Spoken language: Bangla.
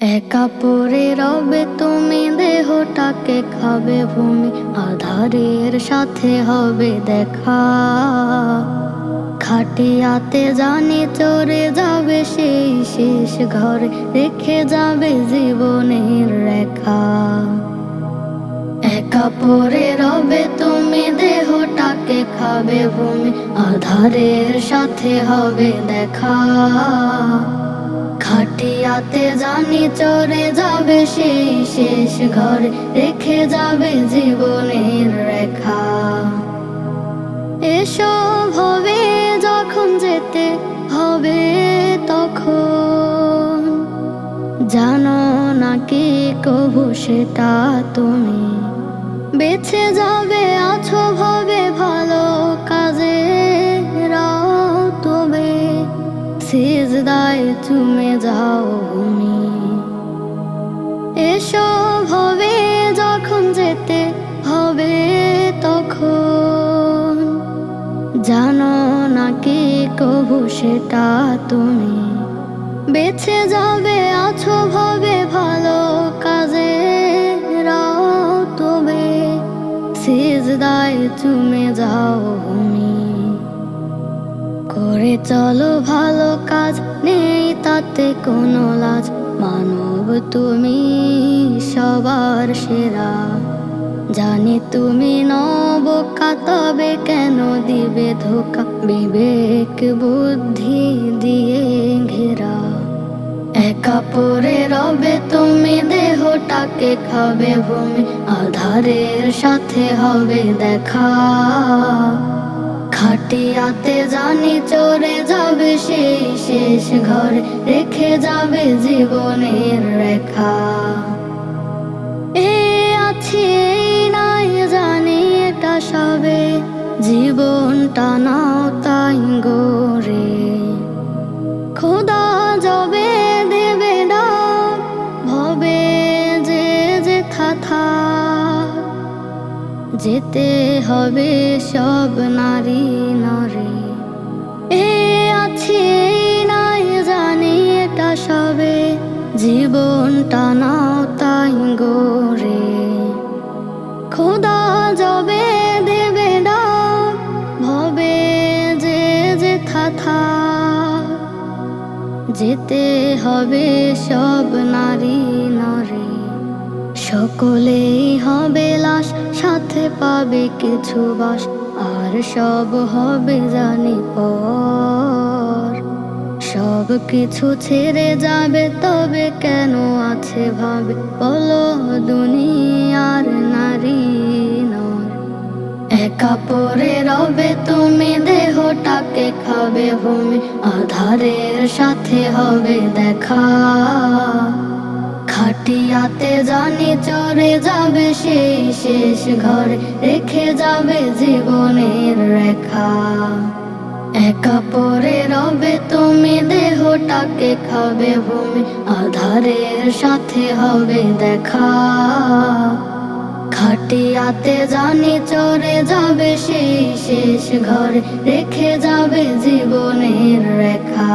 একা পরে রবে তুমি দেহটাকে খাবে ভূমি, আধারের সাথে হবে দেখা। খাটিয়াতে জানি চড়ে যাবে সেই শেষ ঘরে, রেখে যাবে জীবনের রেখা। একা পরে রবে তুমি দেহটাকে খাবে ভূমি, আধারের সাথে হবে দেখা। খাটিয়াতে জানি চড়ে যাবে সেই শেষ ঘরে, রেখে যাবে জীবনের রেখা। এসব হবে যখন যেতে হবে তখন। জানো নাকি কবু সেটা তুমি? বেছে যাবে, আছো ভাবে ভালো সিজদায় চুমে যাও ভূমি। এসব হবে যখন যেতে হবে তখন। জানো নাকি কবু সেটা তুমি। বেছে যাবে, আছো ভাবে, ভালো কাজে রাও তবে। সিজদায় চুমে যাও ভূমি। করে চলো ভালো কাজ, নেই তাতে কোনো লাজ। মানব তুমি সবার সেরা। জানি তুমি নব তবে কেন দিবে ধোকা? বিবেক বুদ্ধি দিয়ে ঘেরা। একা পরে রবে তুমি, দেহটাকে খাবে ভূমি। আধারের সাথে হবে দেখা। খাটিয়াতে জানি চড়ে যাবে সেই শেষ ঘরে, রেখে যাবে জীবনের রেখা। এ আছি, এই নাই জানি এটা সবে, জীবনটা নাও তাই গোরে খোদা যাবে দেবে ডাক, ভবে যে যে থাথা যেতে হবে সব নারী নরে। এ আছে নাই, জানি এটা সবে। জীবনটা নাও তাই গোরে খোদা যাবে দেবে ডাক, ভবে যে যে থাথা যেতে হবে সব নরে সকলেই হবে লাশ, সাথে পাবে কিছু বাস, আর সব হবে জানি পর। সব কিছু ছেড়ে যাবে, তবে কেন আছে ভাবে? বলো, দুনিয়ার নারী একা পরে রবে তুমি, দেহটাকে খাবে ভূমি, আধারের সাথে হবে দেখা। খাটিয়াতে জানি চরে যাবে সেই শেষ ঘরে, রেখে যাবে জীবনের রেখা। একা পরে রবে তুমি দেহটাকে, খাবে ভূমি, আধারের সাথে হবে দেখা। খাটিয়াতে জানি চরে যাবে সেই শেষ ঘরে, রেখে যাবে জীবনের রেখা।